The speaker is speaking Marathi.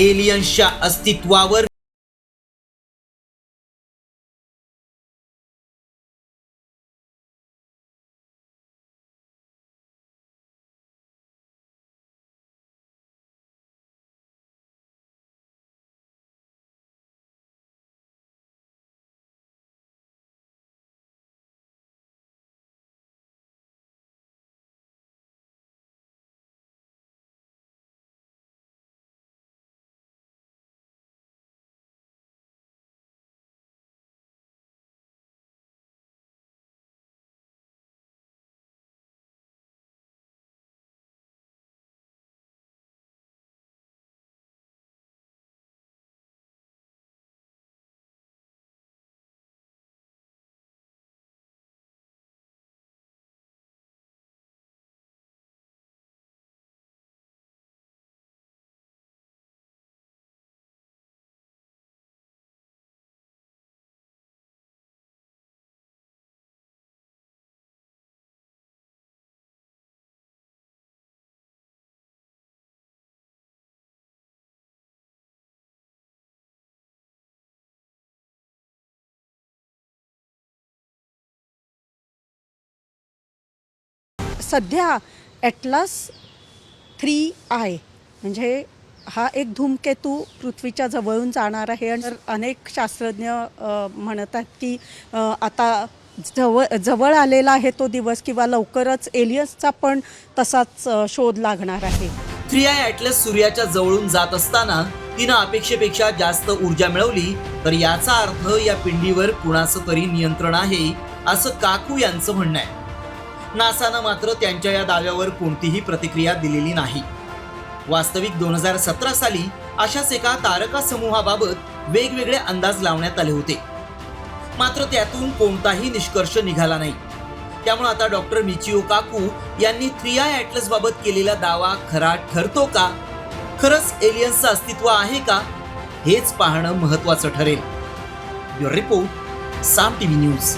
एलियन्सच्या अस्तित्वावर सध्या ॲटलास थ्री आय म्हणजे हा एक धूमकेतू पृथ्वीच्या जवळून जाणार आहे आणि अनेक शास्त्रज्ञ म्हणत म्हणतात की आता जवळ जवळ आलेला आहे तो दिवस किंवा लवकरच एलियन्सचा पण तसाच शोध लागणार आहे. थ्री आय ॲटलस सूर्याच्या जवळून जात असताना तिनं अपेक्षेपेक्षा जास्त ऊर्जा मिळवली तर याचा अर्थ या पिंडीवर कुणाचं तरी नियंत्रण आहे असं काकू यांचं म्हणणं आहे. नासानं मात्र त्यांच्या या दाव्यावर कोणतीही प्रतिक्रिया दिलेली नाही. वास्तविक दोन हजार सतरा साली अशाच एका तारका समूहाबाबत वेगवेगळे अंदाज लावण्यात आले होते. मात्र त्यातून कोणताही निष्कर्ष निघाला नाही. त्यामुळे आता डॉक्टर मिचिओ काकू यांनी थ्रिया ॲटलस बाबत केलेला दावा खरा ठरतो का? खरंच एलियन्सचं अस्तित्व आहे का? हेच पाहणं महत्वाचं ठरेल. Your report Saam TV news.